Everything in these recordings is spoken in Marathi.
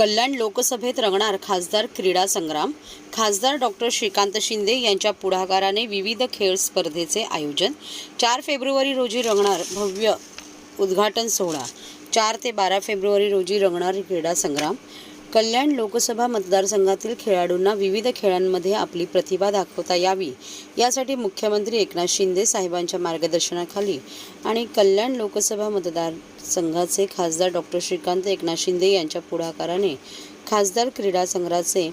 कल्याण लोकसभेत रंगणार खासदार क्रीडा संग्राम. खासदार डॉक्टर श्रीकांत शिंदे यांच्या पुढाकाराने विविध खेळ स्पर्धेचे आयोजन. चार फेब्रुवारी रोजी रंगणार भव्य उद्घाटन सोहळा. चार ते बारा फेब्रुवारी रोजी रंगणार क्रीडा संग्राम. कल्याण लोकसभा मतदारसंघातील खेळाडूंना विविध खेळांमध्ये आपली प्रतिभा दाखवता यावी. यासाठी मुख्यमंत्री एकनाथ शिंदे साहेबांच्या मार्गदर्शनाखाली आणि कल्याण लोकसभा मतदारसंघाचे खासदार डॉक्टर श्रीकांत एकनाथ शिंदे यांच्या पुढाकाराने खासदार क्रीडा संघाचे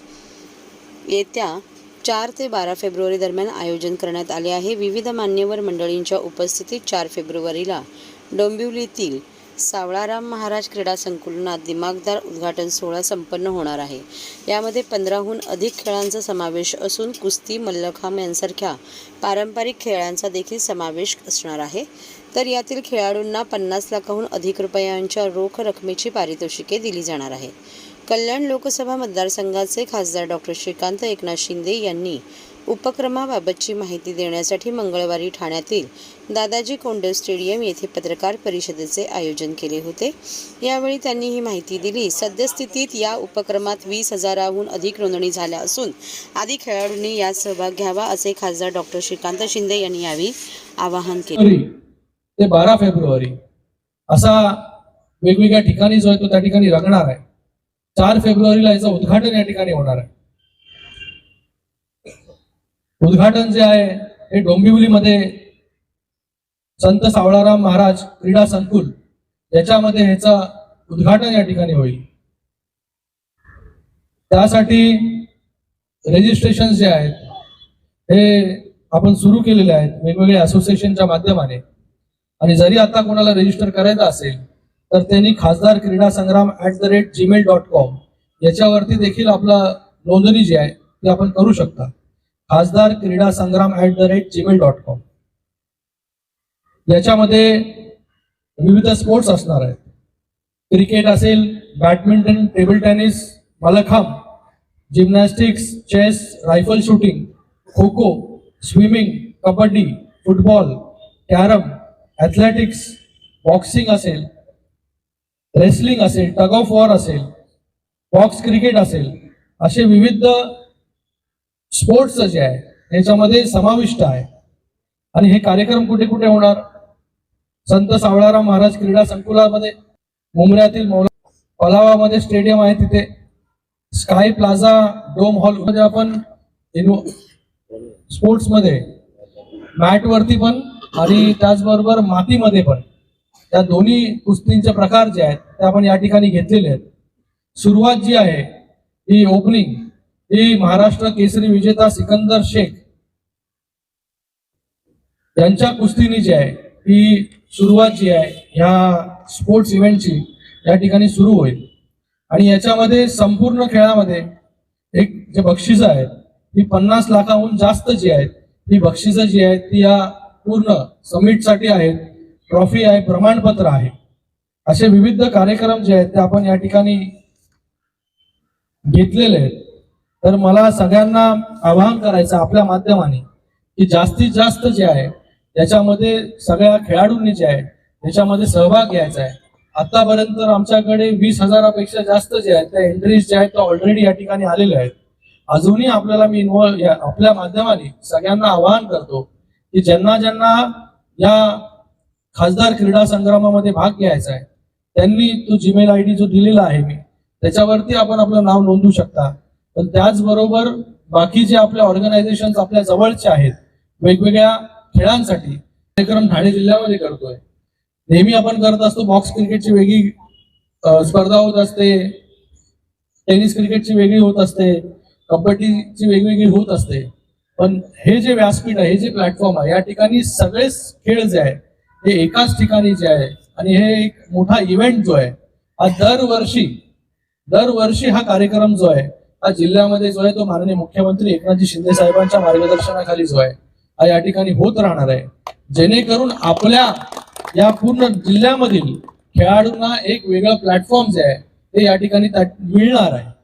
येत्या चार ते बारा फेब्रुवारी दरम्यान आयोजन करण्यात आले आहे. विविध मान्यवर मंडळींच्या उपस्थितीत चार फेब्रुवारीला डोंबिवलीतील सावळाराम महाराज क्रीडा संकुलनात दिमागदार उद्घाटन सोहळा संपन्न होणार आहे. यामध्ये पंधराहून अधिक खेळांचा समावेश असून कुस्ती मल्लखांब यांसारख्या पारंपरिक खेळांचा देखील समावेश असणार आहे. तर यातील खेळाडूंना पन्नास लाखाहून अधिक रुपयांच्या रोख रकमेची पारितोषिके दिली जाणार आहे. कल्याण लोकसभा मतदारसंघाचे खासदार डॉक्टर श्रीकांत एकनाथ शिंदे यांनी उपक्रमाबाबतची माहिती देण्यासाठी मंगळवारी ठाण्यातील दादाजी कोंडे स्टेडियम येथे पत्रकार परिषदेचे आयोजन केले होते. यावेळी त्यांनी ही माहिती दिली. सद्यस्थितीत या उपक्रमात वीस हजाराहून अधिक नोंदणी झाल्या असून आदी खेळाडूंनी यात सहभाग घ्यावा असे खासदार डॉक्टर श्रीकांत शिंदे यांनी यावेळी आवाहन केले. ते बारा फेब्रुवारी असा वेगवेगळ्या ठिकाणी जो आहे तो त्या ठिकाणी रंगणार आहे. चार फेब्रुवारीला याचं उद्घाटन या ठिकाणी होणार आहे. उद्घाटन जे आहे हे डोंबिवलीमध्ये संत सावळाराम महाराज क्रीडा संकुल याच्यामध्ये ह्याचं उद्घाटन या ठिकाणी होईल. त्यासाठी रजिस्ट्रेशन जे आहेत हे आपण सुरू केलेले आहेत वेगवेगळ्या असोसिएशनच्या माध्यमाने. आणि जरी आता कोणाला रजिस्टर करायचं असेल तर त्यांनी Khasdar Krida Sangram at the rate Gmail dot com याच्यावरती देखील आपला नोंदणी जी आहे ती आपण करू शकता. Khasdar Krida Sangram at the rate Gmail dot com याच्यामध्ये विविध स्पोर्ट्स असणार आहेत. क्रिकेट असेल badminton table tennis mallakhamb gymnastics chess rifle shooting kho kho swimming kabaddi football carrom athletics boxing असेल रेसलिंग असेल टग ऑफ वॉर असेल बॉक्स क्रिकेट असेल असे विविध स्पोर्ट्स जे आहे त्याच्यामध्ये समाविष्ट आहे. आणि हे कार्यक्रम कुठे कुठे होणार? संत सावळाराम महाराज क्रीडा संकुलामध्ये मुंबऱ्यातील मौला पलावामध्ये स्टेडियम आहे तिथे. स्काय प्लाझा डोम हॉलमध्ये आपण स्पोर्ट्समध्ये मॅटवरती पण आणि त्याचबरोबर मातीमध्ये पण. त्या दोन्ही कुस्तींचे प्रकार जे आहेत ते आपण या ठिकाणी घेतलेले आहेत. सुरुवात जी आहे ही ओपनिंग ही महाराष्ट्र केसरी विजेता सिकंदर शेख यांच्या कुस्तीनी जी आहे ती सुरुवात जी आहे ह्या स्पोर्ट्स इव्हेंटची या ठिकाणी सुरू होईल. आणि याच्यामध्ये संपूर्ण खेळामध्ये एक जे बक्षिस आहेत ती पन्नास लाखाहून जास्त जी आहेत ती बक्षिसं जी आहेत ती या पूर्ण समिटसाठी आहेत. ट्रॉफी आहे प्रमाणपत्र आहे. असे विविध कार्यक्रम जे आहेत ते आपण या ठिकाणी घेतलेले आहेत. तर मला सगळ्यांना आवाहन करायचं आपल्या माध्यमाने की जास्तीत जास्त जे आहे त्याच्यामध्ये सगळ्या खेळाडूंनी जे आहे त्याच्यामध्ये सहभाग घ्यायचा आहे. आतापर्यंत आमच्याकडे वीस हजारापेक्षा जास्त जे आहेत त्या एंट्रीज ज्या आहेत त्या ऑलरेडी या ठिकाणी आलेल्या आहेत. अजूनही आपल्याला मी इन्व्हॉल्व आपल्या माध्यमाने सगळ्यांना आवाहन करतो की ज्यांना ज्यांना या खासदार क्रीडा संग्रामामध्ये भाग घ्यायचा आहे त्यांनी तो जीमेल आय डी जो दिलेला आहे मी त्याच्यावरती आपण आपलं नाव नोंदवू शकता. पण त्याचबरोबर बाकी जे आपल्या ऑर्गनायझेशन आपल्या जवळचे आहेत वेगवेगळ्या खेळांसाठी कार्यक्रम ठाणे जिल्ह्यामध्ये करतोय. नेहमी आपण करत असतो बॉक्स क्रिकेटची वेगळी स्पर्धा होत असते. टेनिस क्रिकेटची वेगळी होत असते. कबड्डीची वेगवेगळी होत असते. पण हे जे व्यासपीठ आहे हे जे प्लॅटफॉर्म आहे या ठिकाणी सगळेच खेळ जे आहे हे एकाच ठिकाणी जे आहे आणि हे एक मोठा इव्हेंट जो आहे हा दरवर्षी दरवर्षी हा कार्यक्रम जो आहे हा जिल्ह्यामध्ये जो आहे तो माननीय मुख्यमंत्री एकनाथजी शिंदे साहेबांच्या मार्गदर्शनाखाली जो आहे हा या ठिकाणी होत राहणार आहे. जेणेकरून आपल्या या पूर्ण जिल्ह्यामधील खेळाडूंना एक वेगळा प्लॅटफॉर्म जे आहे ते या ठिकाणी त्या- मिळणार आहे.